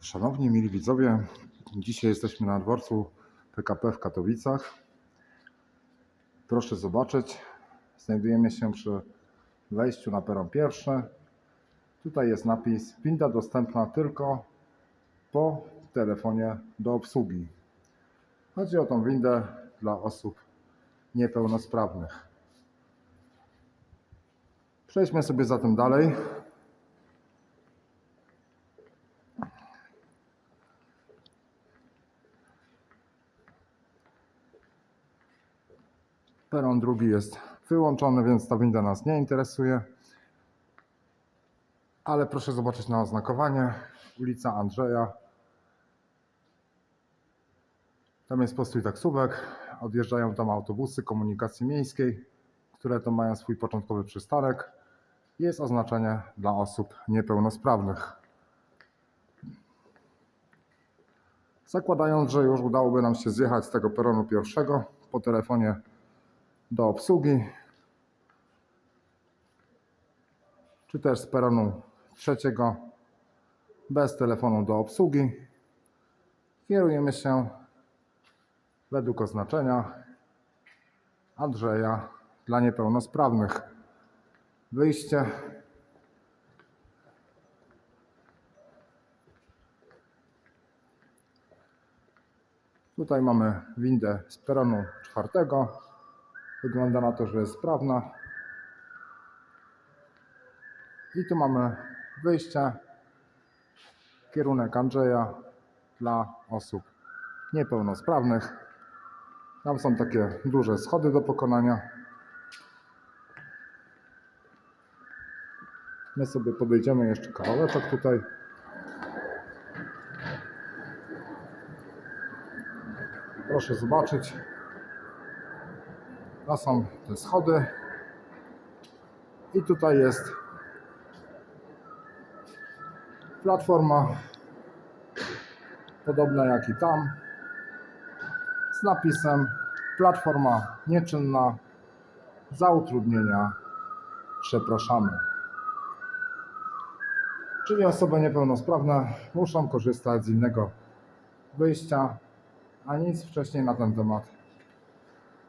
Szanowni mili widzowie, dzisiaj jesteśmy na dworcu PKP w Katowicach. Proszę zobaczyć, znajdujemy się przy wejściu na peron pierwszy. Tutaj jest napis winda dostępna tylko po telefonie do obsługi. Chodzi o tą windę dla osób niepełnosprawnych. Przejdźmy sobie zatem dalej. Peron drugi jest wyłączony, więc ta winda nas nie interesuje. Ale proszę zobaczyć na oznakowanie. Ulica Andrzeja. Tam jest postój taksówek. Odjeżdżają tam autobusy komunikacji miejskiej, które to mają swój początkowy przystanek. Jest oznaczenie dla osób niepełnosprawnych. Zakładając, że już udałoby nam się zjechać z tego peronu pierwszego po telefonie do obsługi, czy też z peronu trzeciego bez telefonu do obsługi, kierujemy się według oznaczenia Andrzeja dla niepełnosprawnych. Wyjście. Tutaj mamy windę z peronu czwartego. Wygląda na to, że jest sprawna. I tu mamy wyjście. Kierunek Andrzeja dla osób niepełnosprawnych. Tam są takie duże schody do pokonania. My sobie podejdziemy jeszcze kawałeczek tutaj. Proszę zobaczyć. To są te schody. I tutaj jest platforma podobna jak i tam z napisem platforma nieczynna za utrudnienia przepraszamy. Czyli osoby niepełnosprawne muszą korzystać z innego wyjścia, a nic wcześniej na ten temat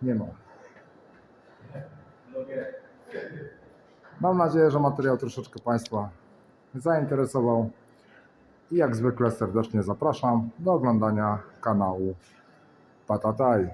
nie ma. Mam nadzieję, że materiał troszeczkę Państwa zainteresował i jak zwykle serdecznie zapraszam do oglądania kanału Patataj.